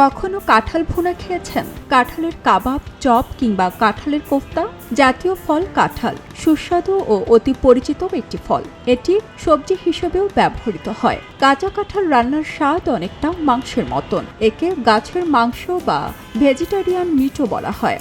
কখনো কাঁঠাল ভুনা খেয়েছেন? কাঁঠালের কাবাব, চপ কিংবা কাঁঠালের কোফতা? জাতীয় ফল কাঁঠাল। সুস্বাদু ও অতি পরিচিত একটি ফল। এটি সবজি হিসেবেও ব্যবহৃত হয়। কাঁচা কাঁঠাল রান্নার স্বাদ অনেকটা মাংসের মতন। একে গাছের মাংস বা ভেজিটেরিয়ান মিটও বলা হয়।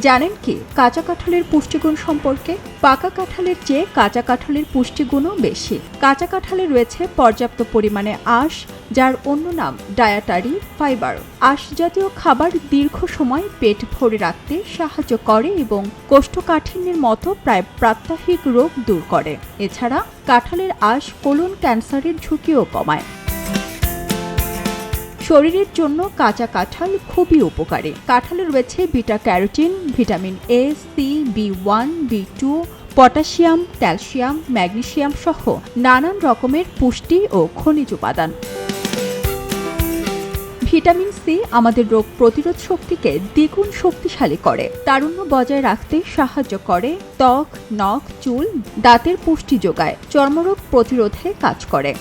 জানেন কি, কাঁচা কাঁঠালের পুষ্টিগুণ সম্পর্কে? পাকা কাঁঠালের চেয়ে কাঁচা কাঁঠালের পুষ্টিগুণও বেশি। কাঁচা কাঁঠালে রয়েছে পর্যাপ্ত পরিমাণে আঁশ, যার অন্য নাম ডায়াটারি ফাইবার। আঁশ জাতীয় খাবার দীর্ঘ সময় পেট ভরে রাখতে সাহায্য করে এবং কোষ্ঠকাঠিন্যের মতো প্রায় প্রাত্যহিক রোগ দূর করে। এছাড়া, কাঁঠালের আঁশ কোলন ক্যান্সারের ঝুঁকিও কমায়। শরীরের জন্য কাঁচা কাঁঠাল খুবই উপকারী। কাঁঠালে রয়েছে beta carotene, vitamin A C B one B two potassium, calcium, magnesium সহ নানান রকমের পুষ্টি ও খনিজ উপাদান। ভিটামিন সি আমাদের রোগ প্রতিরোধ শক্তিকে দ্বিগুণ শক্তিশালী করে। তারুণ্য বজায় রাখতে সাহায্য করে, ত্বক, নখ, চুল, দাঁতের পুষ্টি যোগায়, চর্মরোগ প্রতিরোধে কাজ করে।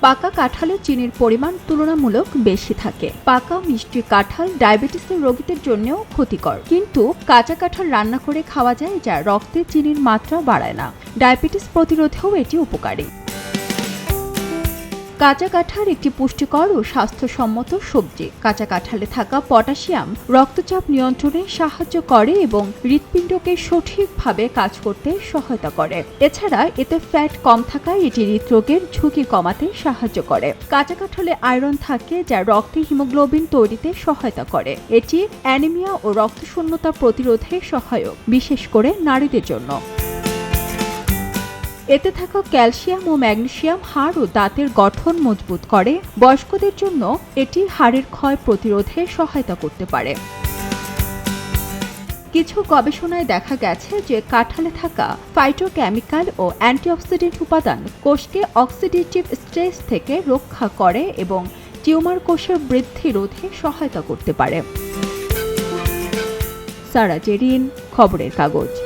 পাকা কাঁঠালে চিনির পরিমাণ তুলনামূলক বেশি থাকে। পাকা মিষ্টি কাঁঠাল ডায়াবেটিসের রোগীদের জন্যও ক্ষতিকর। কিন্তু কাঁচা কাঁঠাল রান্না করে খাওয়া যায় যা রক্তে চিনির মাত্রা বাড়ায় না। ডায়াবেটিস প্রতিরোধেও এটি উপকারী। কাঁচা কাঁঠাল একটি পুষ্টিকর ও স্বাস্থ্যসম্মত সবজি। কাঁচা কাঁঠালে থাকা পটাশিয়াম রক্তচাপ নিয়ন্ত্রণে সাহায্য করে এবং হৃৎপিণ্ডকে সঠিকভাবে কাজ করতে সহায়তা করে। এছাড়া এতে ফ্যাট কম থাকায় এটি হৃদরোগের ঝুঁকি কমাতে সাহায্য করে। কাঁচা কাঁঠালে আয়রন থাকে যা রক্তে হিমোগ্লোবিন তৈরিতে সহায়তা করে। এটি অ্যানিমিয়া ও রক্তশূন্যতা প্রতিরোধে সহায়ক, বিশেষ করে নারীদের জন্য। এতে থাকা ক্যালসিয়াম ও ম্যাগনেসিয়াম হাড় ও দাঁতের গঠন মজবুত করে। বয়স্কদের জন্য এটি হাড়ের ক্ষয় প্রতিরোধে সহায়তা করতে পারে। কিছু গবেষণায় দেখা গেছে যে কাঁঠালে থাকা ফাইটোকেমিক্যাল ও অ্যান্টিঅক্সিডেন্ট উপাদান কোষকে অক্সিডেটিভ স্ট্রেস থেকে রক্ষা করে এবং টিউমার কোষের বৃদ্ধি রোধে সহায়তা করতে পারে। সারা জেরিন, খবরের কাগজ।